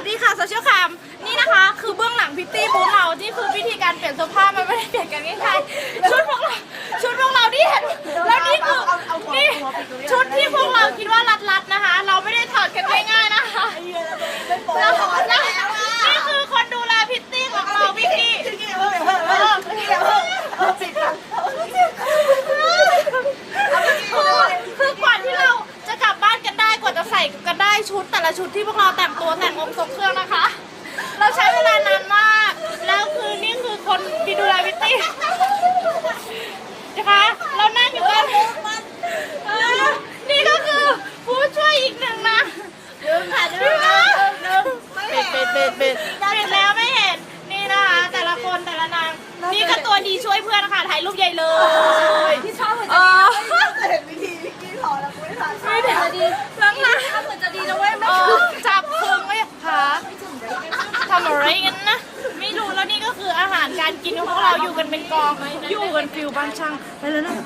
วัสดีค่ะโซเชียลคามนี่นะคะ คือเบื้องหลังพิตตี้บูธเราที่คือวิธีการเปลี่ยนเสื้อผ้ามันไม่ได้เปลี่ยนกันง่ายๆชุดพวกเราชุดพวกเราที่เห็นแล้วนี่คือนี่ชุดที่พวกเราคิดว่ารัดๆนะคะ เราไม่ได้ถอดกันง่ายๆนะคะแล้วแล้วนี่คือคนดูแลพิตตี้ของเราพี่พี่เออคือกว่าที่เราจะกลับบ้านกันได้ กว่าจะใส่กันได้ชุดแต่ละชุดที่พวกเราแต่งตัวแต่งองค์ทรงเครื่องนะคะ เราใช้เวลานานมาก แล้วคือนี่คือคนที่ดูแลพิตตี้นะคะเรานั่งอยู่กันเออนี่ก็คือผู้ช่วยอีกหนึ่งนะดึงค่ะดึงนะดึงไม่เห็นปิดปิดปิดแล้วไม่เห็นนี่นะคะแต่ละคนแต่ละนางนี่ก็ตัวดีช่วยเพื่อนค่ะถ่ายรูปใหญ่เลยที่ชอบเหมือนเอจะอเห็นวิธีพี่กี้ถอดแล้วไม่ทันไม่ได้ดีหลังนะ ถ้าเหมือนจะดีนะเว้ยไม่ เออจับพึงไว้ค่ะ ไรกันนะ ไม่รู้แล้วนี่ก็คืออาหารการกินของพวกเราอยู่กันเป็นกอง อยู่กันฟิลบ้านช่างไปแล้วนะ